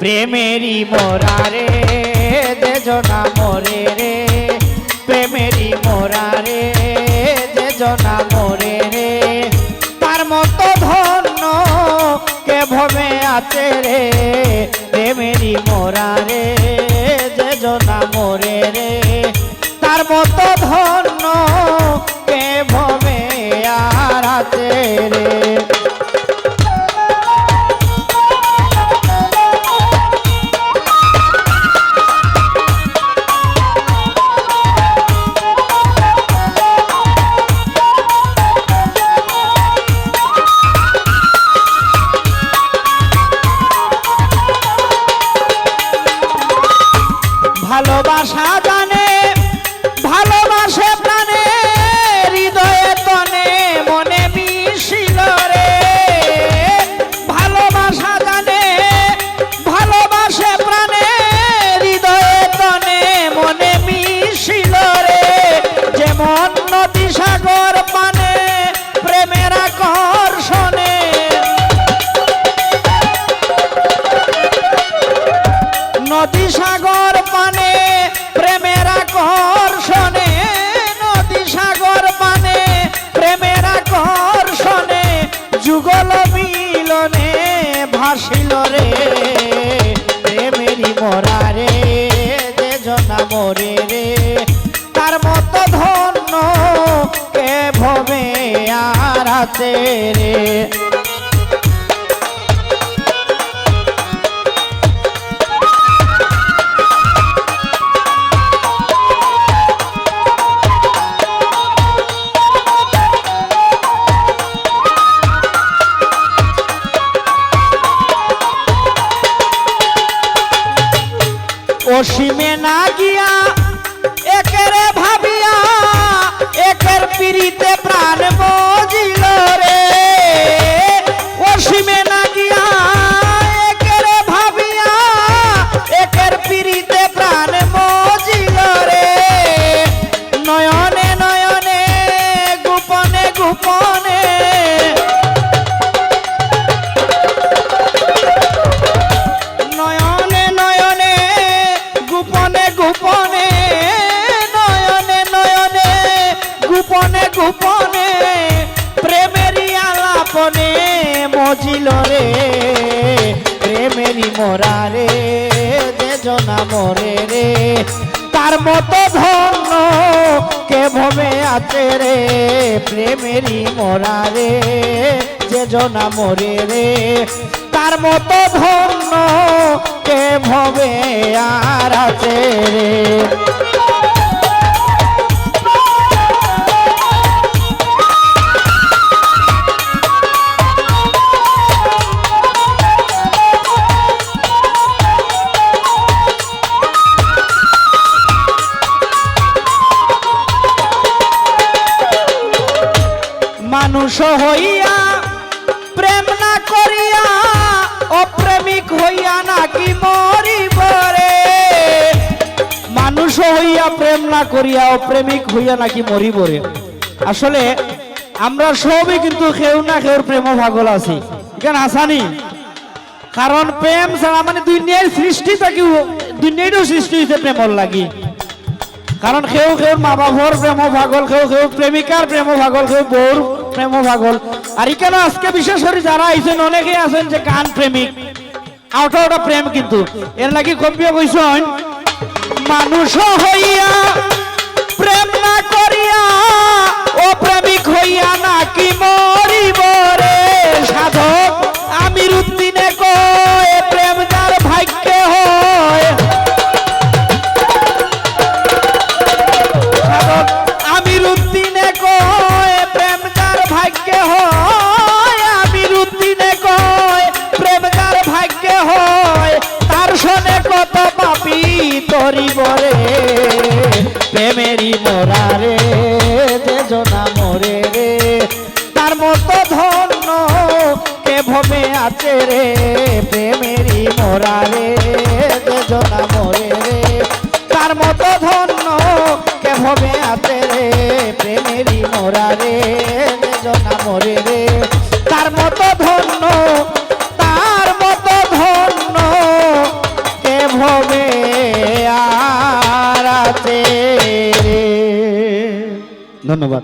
প্রেমেরই মোরারে দেজনা মোরে রে। প্রেমেরই মোরারে দেজনা মোরে রে। তার মতো ধন্য কে ভবে আছে রে? প্রেমেরই মোরারে দেজনা মোরে রে। তার মতো ধন্য কে ভবে আর আছে রে? ভালোবাসা জানে, ভালোবাসে প্রাণে, হৃদয়ে তনে, মনে মিশিল রে। ভালোবাসা জানে, ভালোবাসে প্রাণে, হৃদয়ে তনে, মনে মিশিল রে। যেমন নদী সাগর পানে, প্রেমের আকর্ষণে। নদী সাগর প্রেমের আকর্ষণে, নদী সাগর পানে। প্রেমের আকর্ষণে, যুগল মিলনে ভাসিল রে। প্রেমেরই মরা রে দেজনা মরে রে। তার মতো ধন্য কে ভবে আর আছে রে? लागिया एकर भाभिया एकर पीरी पीड़ित মজিল রে, প্রেমেরই মোরা রে, দেজনা মরে রে। তার মতো ধন্য কে ভবে আছে রে, প্রেমেরই মোরা রে যে জনা মরে রে। তার মতো ধন্য কে ভবে আর আছে রে। মানুষ হইয়া প্রেম না করিয়া অপ্রেমিক হইয়া নাকি মরিব রে? মানুষ হইয়া প্রেম না করিয়া অপ্রেমিক হইয়া নাকি মরিব রে? আসলে আমরা সবই কিন্তু কেউ না কেউর প্রেম ভাগল আছি। এখানে আসানি কারণ প্রেম ছাড়া মানে দুনিয়ার সৃষ্টি থাকি দুনিয়ারও সৃষ্টি হইতে প্রেমর লাগি। কারণ কেউ কেউ মা বাবার প্রেম পাগল, কেউ কেউ প্রেমিকার প্রেম পাগল, কেউ বউর প্রেম পাগল। আর এখানে আজকে বিশেষ করে যারা আইছেন, অনেকেই আছেন যে গান প্রেমিক। আউটা ওটা প্রেম কিন্তু। এর নাকি কম্পিও কইছেন মানুষ হইয়া প্রেম না করিয়া, ও প্রেমিক হইয়া নাকি মরিব রে? তরিব রে, প্রেমেরই মোরা রে, যে জনা মরে রে। তার মতো ধন্য কে ভবে আছে রে, প্রেমেরই মোরা রে, যে জনা মরে রে। তার মতো ধন্য ধন্যবাদ।